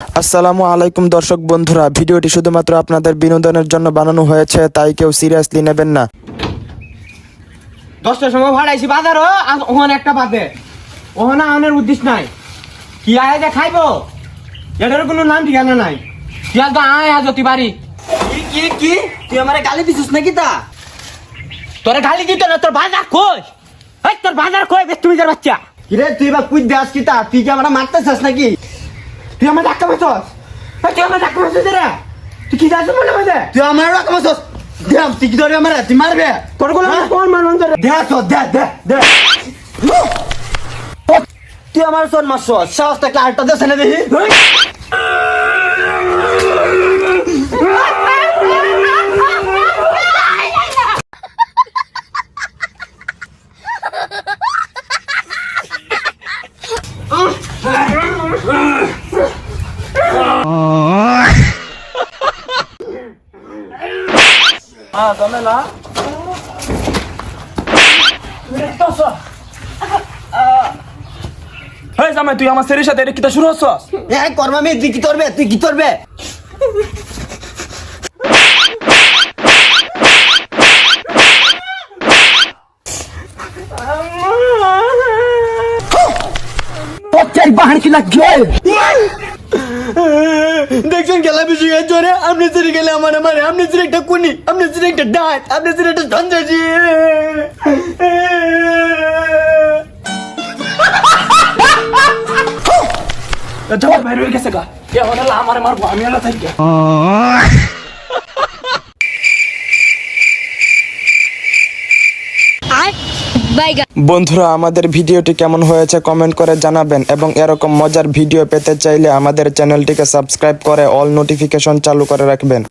আসসালামু আলাইকুম দর্শক বন্ধুরা ভিডিওটি শুধুমাত্র আপনাদের বিনোদনের জন্য বানানো হয়েছে তাই কেউ সিরিয়াসলি নেবেন না। দশটার সময় ভাড়াইছি বাজারও আর ওখানে একটা বাদে ওখানে আনার উদ্দেশ্য নাই। কি আয় যে খাইবো? এটার কোনো নাম ঠিকানা নাই। তুই আজ আয় আজ অতি বাড়ি। কি কি কি? তুই আমারে গালি দিছিস নাকি তা? তোরে গালি দিত না তোর বাজার কই? এই তোর বাজার কই? বেশ তুমি যার বাচ্চা। কিরে তুই বা কুই দাস কি তা? তুই কি আমরা মারতেছিস নাকি? তুই আমার ধাক্কা মারছস? এই তুই আমার ধাক্কা মারছস রে তুই কি যাচ্ছিস মনে মনে? তুই আমার ধাক্কা মারছস? দেখ তুই কি ধরে আমার তুই মারবে? তোর হ্যাঁ? কোন মানুষ রে দেখ তো দেখ দেখ দেখ। তুই আমার সর মারছস সাহস থাকলে আরেকটা দেশ এনে দেখি হেই জামাই তুই আমার ছেলের সাথে কিতা শুরু হচ্ছস এই কর্মা মেয়ে তুই কি করবে? তুই কি করবে? বাহার কি লাগছে। দেখছেন খেলা বেশি জোরে আপনি সিরে গেলে আমার মারে আপনি সিরে একটা কুনি আপনি সিরে একটা ডাঁত আপনি সিরে একটা সন্ত্রাসী। জামাই বাইরে হয়ে গেছে গা। এ আমার আমার মারবো আমি আলা থাকি আর বাইগা বন্ধুরা, আমাদের ভিডিওটি কেমন হয়েছে কমেন্ট করে জানাবেন এবং এরকম মজার ভিডিও পেতে চাইলে আমাদের চ্যানেলটিকে সাবস্ক্রাইব করে অল নোটিফিকেশন চালু করে রাখবেন।